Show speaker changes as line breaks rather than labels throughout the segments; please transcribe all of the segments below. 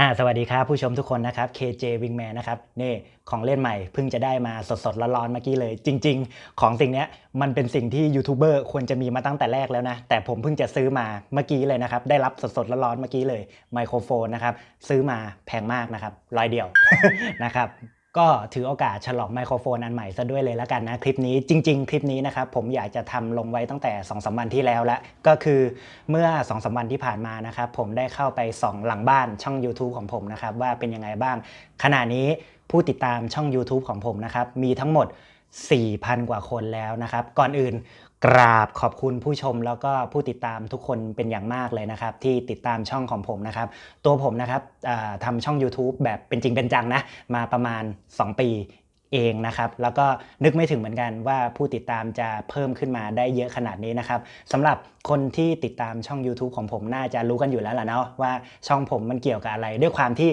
อ่าสวัสดีครับผู้ชมทุกคนนะครับ KJ Wingman นะครับนี่ของเล่นใหม่เพิ่งจะได้มาสดๆร้อนๆเมื่อกี้เลย จริง ๆ ของสิ่งนี้มันเป็นสิ่งที่ยูทูบเบอร์ควรจะมีมาตั้งแต่แรกแล้วนะ แต่ผมเพิ่งจะซื้อมาเมื่อกี้เลยนะครับ ได้รับสดๆร้อนๆเมื่อกี้เลยไมโครโฟนนะครับ ซื้อมาแพงมากนะครับร้อยเดียวนะครับ ก็ถือโอกาสฉลองไมโครโฟนอันใหม่ซะด้วยเลยแล้วกันนะ คลิปนี้จริง ๆ คลิปนี้นะครับผมอยากจะทำลงไว้ตั้งแต่2อสวันที่แล้วละก็คือเมื่อ2อสวันที่ผ่านมานะครับผมได้เข้าไปส่องหลังบ้านช่อง YouTube ของผมนะครับว่าเป็นยังไงบ้าง ขณะนี้ผู้ติดตามช่อง YouTube ของผมนะครับมีทั้งหมด 4,000 กว่าคนแล้วนะครับ ก่อนอื่นกราบขอบคุณผู้ชมแล้วก็ผู้ติดตามทุกคนเป็นอย่างมากเลยนะครับ ที่ติดตามช่องของผมนะครับ ตัวผมนะครับทำช่อง YouTube แบบเป็นจริงเป็นจังนะ มาประมาณ 2 ปี เองนะครับแล้วก็นึกไม่ถึงเหมือนกันว่าผู้ติดตามจะเพิ่มขึ้นมาได้เยอะขนาดนี้นะครับสำหรับคนที่ติดตามช่อง YouTube ของผมน่าจะรู้กันอยู่แล้วล่ะเนาะว่าช่องผมมันเกี่ยวกับอะไร ด้วยความที่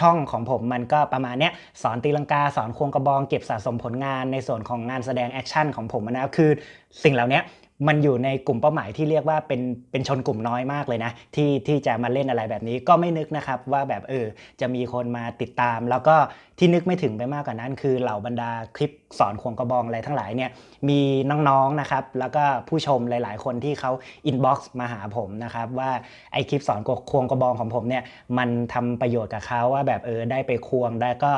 ช่องของผมมันก็ประมาณเนี้ยสอนตีลังกาสอนควงกระบองเก็บสะสมผลงานในส่วนของงานแสดงแอคชั่นของผมนะครับคือสิ่งเหล่านี้ มันอยู่ในกลุ่มเป้าหมายที่เรียกว่าเป็นเป็นชนกลุ่มน้อยมากเลยนะ ที่ที่จะมาเล่นอะไรแบบนี้ก็ไม่นึกนะครับว่าแบบเออจะมีคนมาติดตาม แล้วก็ที่นึกไม่ถึงไปมากกว่านั้น คือเหล่าบรรดาคลิปสอนควงกระบองอะไรทั้งหลายเนี่ยมีน้องๆนะครับ แล้วก็ผู้ชมหลาย ๆ คนที่เขาอินบ็อกซ์มาหาผมนะครับ ว่าไอคลิปสอนควงกระบองของผมเนี่ยมันทำประโยชน์กับเขาว่าแบบเออได้ไปควงได้ก็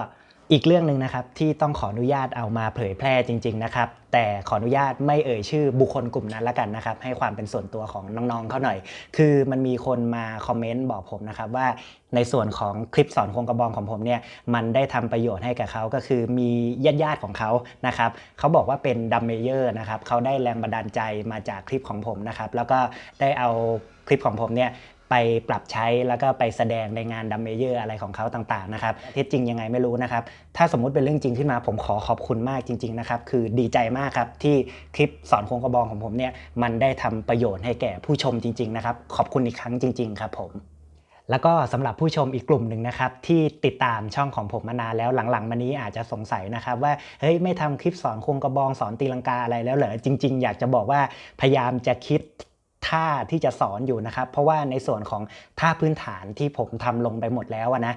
อีกเรื่องหนึ่งนะครับที่ต้องขออนุญาตเอามาเผยแพร่จริง ๆ นะครับ แต่ขออนุญาตไม่เอ่ยชื่อบุคคลกลุ่มนั้นละกันนะครับ ให้ความเป็นส่วนตัวของน้องๆเขาหน่อย คือมันมีคนมาคอมเมนต์บอกผมนะครับว่าในส่วนของคลิปสอนโครงกระบองของผมเนี่ยมันได้ทำประโยชน์ให้กับเขาก็คือมีญาติๆของเขานะครับเขาบอกว่าเป็นดัมเมเยอร์นะครับเขาได้แรงบันดาลใจมาจากคลิปของผมนะครับแล้วก็ได้เอาคลิปของผมเนี่ย ไปปรับใช้แล้วก็ไปแสดงในงานดัมเมเยอร์อะไรของเขาต่างๆนะครับเท็จจริงยังไงไม่รู้นะครับ ถ้าสมมุติเป็นเรื่องจริงขึ้นมาผมขอขอบคุณมากจริง ๆนะครับ คือดีใจมากครับที่คลิปสอนโครงกระบองของผมเนี่ยมันได้ทำประโยชน์ให้แก่ผู้ชมจริง ๆ นะครับ ขอบคุณอีกครั้งจริง ๆ ครับผมแล้วก็สำหรับผู้ชมอีกกลุ่มหนึ่งนะครับที่ติดตามช่องของผมมานานแล้วหลังๆมานี้อาจจะสงสัยนะครับว่าเฮ้ยไม่ทำคลิปสอนควงกระบองสอนตีลังกาอะไรแล้วเหรอจริง ๆ อยากจะบอกว่าพยายามจะคิด ท่าที่จะสอนอยู่นะครับ เพราะว่าในส่วนของท่าพื้นฐานที่ผมทำลงไปหมดแล้วนะ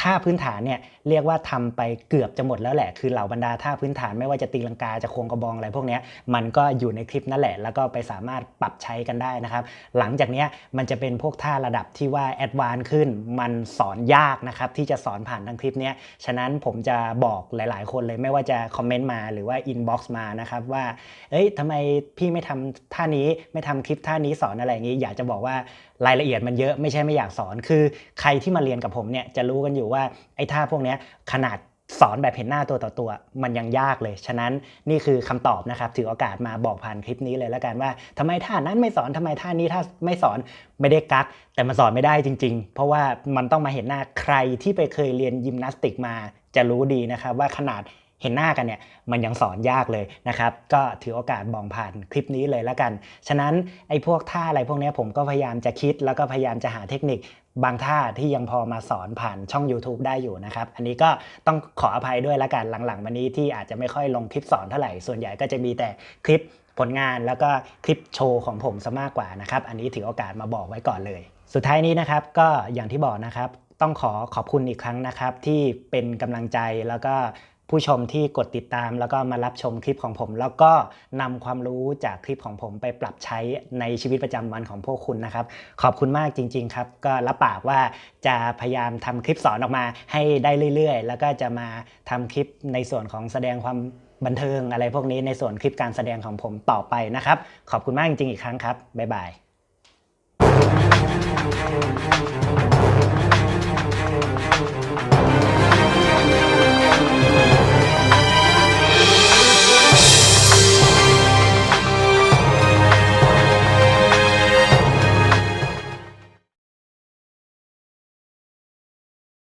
ท่าพื้นฐานเนี่ยเรียกว่าทำไปเกือบจะหมดแล้วแหละ คือเหล่าบรรดาท่าพื้นฐานไม่ว่าจะตีลังกาจะควงกระบองอะไรพวกนี้มันก็อยู่ในคลิปนั่นแหละ แล้วก็ไปสามารถปรับใช้กันได้นะครับ หลังจากนี้มันจะเป็นพวกท่าระดับที่ว่าแอดวานซ์ขึ้นมันสอนยากนะครับที่จะสอนผ่านทางคลิปนี้ฉะนั้นผมจะบอกหลาย ๆ คนเลยไม่ว่าจะคอมเมนต์มาหรือว่าอินบ็อกซ์มานะครับว่าเอ้ยทำไมพี่ไม่ทำท่านี้ไม่ทำคลิปท่านี้สอนอะไรอย่างนี้ อยากจะบอกว่ารายละเอียดมันเยอะไม่ใช่ไม่อยากสอนคือ ใครที่มาเรียนกับผมเนี่ยจะรู้กันอยู่ว่าไอ้ท่าพวกนี้ขนาดสอนแบบเห็นหน้าตัวต่อตัว มันยังยากเลย ฉะนั้นนี่คือคำตอบนะครับ ถือโอกาสมาบอกผ่านคลิปนี้เลยแล้วกันว่าทำไมท่านั้นไม่สอนทำไมท่านี้ถ้าไม่สอนไม่ได้กัก แต่มันสอนไม่ได้จริง ๆ เพราะว่ามันต้องมาเห็นหน้าใครที่ไปเคยเรียนยิมนาสติกมาจะรู้ดีนะครับว่าขนาด เห็นหน้ากันเนี่ยมันยังสอนยากเลยนะครับก็ถือโอกาสบอกผ่านคลิปนี้เลยแล้วกัน ฉะนั้นไอ้พวกท่าอะไรพวกนี้ผมก็พยายามจะคิด แล้วก็พยายามจะหาเทคนิคบางท่าที่ยังพอมาสอนผ่านช่อง YouTube ได้อยู่นะครับ อันนี้ก็ต้องขออภัยด้วยละกันหลังๆมานี้ที่อาจจะไม่ค่อยลงคลิปสอนเท่าไหร่ ส่วนใหญ่ก็จะมีแต่คลิปผลงานแล้วก็คลิปโชว์ของผมซะมากกว่านะครับ อันนี้ถือโอกาสมาบอกไว้ก่อนเลย สุดท้ายนี้นะครับก็อย่างที่บอกนะครับ ต้องขอขอบคุณอีกครั้งนะครับ ที่เป็นกำลังใจแล้วก็ ผู้ชมที่กดติดตามแล้วก็มารับชมคลิปของผม แล้วก็นำความรู้จากคลิปของผมไปปรับใช้ในชีวิตประจำวันของพวกคุณนะครับ ขอบคุณมากจริง ๆ ครับ ก็รับปากว่าจะพยายามทำคลิปสอนออกมาให้ได้เรื่อย ๆ แล้วก็จะมาทำคลิปในส่วนของแสดงความบันเทิงอะไรพวกนี้ในส่วนคลิปการแสดงของผมต่อไปนะครับ ขอบคุณมากจริงๆอีกครั้งครับบ๊ายบาย